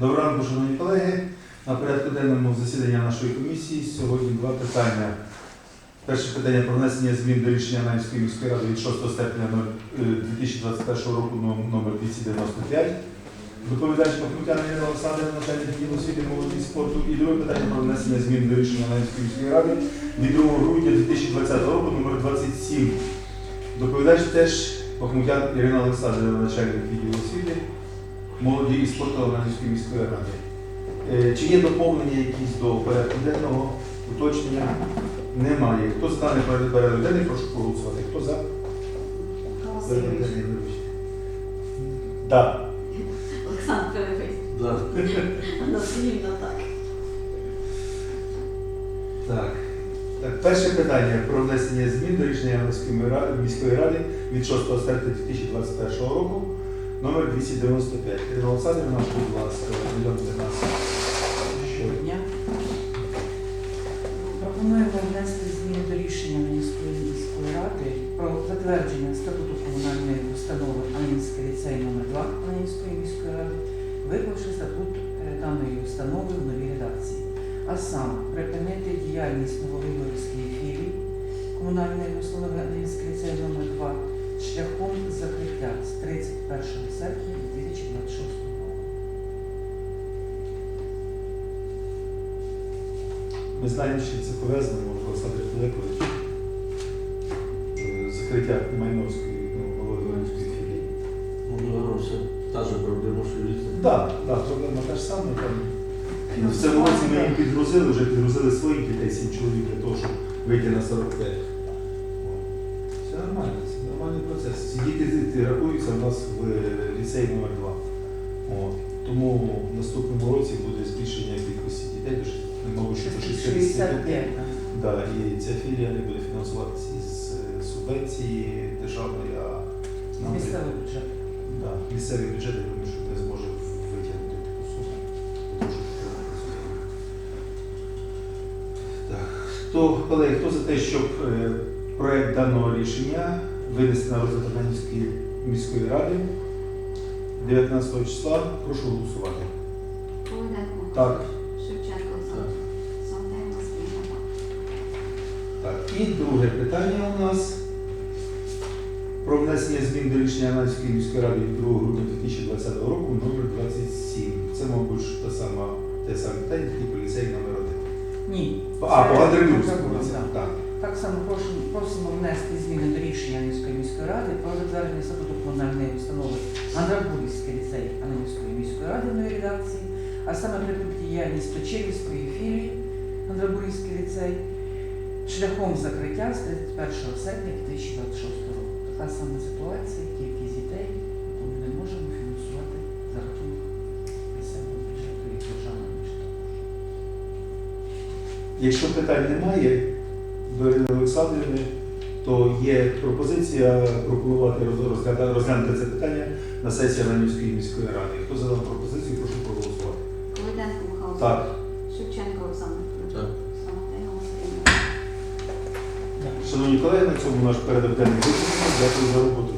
Доброго ранку, шановні колеги. На порядку денному засідання нашої комісії сьогодні два питання. Перше питання про внесення змін до рішення Наївської міської ради від 6 серпня е, 2021 року ном- номер 295. Доповідач Пахмутяна Ірина Олександрівна, начальник відділу освіти, молоді спорту. І друге питання про внесення змін до рішення Наївської міської ради від 2 грудня 2020 року номер 27. Доповідач теж Пахмутян Ірина Олександрівна, начальник відділу освіти, молоді і спорту Ланівської міської ради. Е, Чи є доповнення якісь до порядку денного, уточнення? Немає. Хто даний порядок денний, прошу проголосувати. Хто за? Порядок денний. Так. Олександр. Да. Назвільно так. Так. Так, перше питання про внесення змін до рішення міської ради від 6 серпня 2021 року, номер 295. Ірина Олександрівна, будь ласка. Що? Пропонуємо внести зміни до рішення Анінської міської ради про затвердження статуту комунальної установи Анінський ліцей номер 2 Анінської міської ради, виклавши статут е, даної установи в новій редакції. А саме припинити діяльність Нововигорівської філії комунальної установи Анінський ліцей номер 2 шляхом закриття з 31 серпня 2026 року. Ми знаємо, що це пов'язано, Олександр Філипович, е, закриття Майновської, ну, Володимирської філії. Ну, все та ж проблема, що різна. Так, так, проблема та ж сама. Там. Ну, В цьому році ми їм підгрузили, вже підгрузили своїх дітей, 7 чоловік для того, щоб вийти на 45. Процес. Ці діти ті рахуються у нас в е, ліцеї номер 2 От. Тому в наступному році буде збільшення кількості дітей, до мабуть, що до 60. 65. Да, і ця філія не буде фінансуватися із е, субвенції державної, а нам Місцевий бюджет. Да, місцевий бюджет, я думаю, що не зможе витягнути таку суму. Так, хто, колеги, хто за те, щоб е, проект даного рішення винести на розгляд Армянської міської ради 19 числа, прошу голосувати. Так. Шевченко. Так, і друге питання у нас про внесення змін до рішення Анальської міської ради від 2 грудня 2020 року номер 27. Це, мабуть, та сама, те саме питання, тільки поліцей номер 1. Ні. А, по Андріївському, так. Так. Само просимо, просимо внести зміни до рішення Анівської міської ради про затвердження статуту комунальної установи Андрабурівський ліцей Анівської міської ради в редакції, а саме припинити діяльність Печерівської філії Андрабурівський ліцей шляхом закриття з 31 серпня 2026 року. Така сама ситуація, кількість дітей, яку ми не можемо фінансувати за рахунок місцевого бюджету і державного бюджету. Якщо питань немає до Ірини Олександрівни, то є пропозиція пропонувати розглянути це питання на сесії Ранівської міської ради. Хто за дану пропозицію, прошу проголосувати. Полиненко Михайло. Так. Шевченко Олександр. Так. Шановні колеги, на цьому наш порядок денний вичерпаний. Дякую за роботу.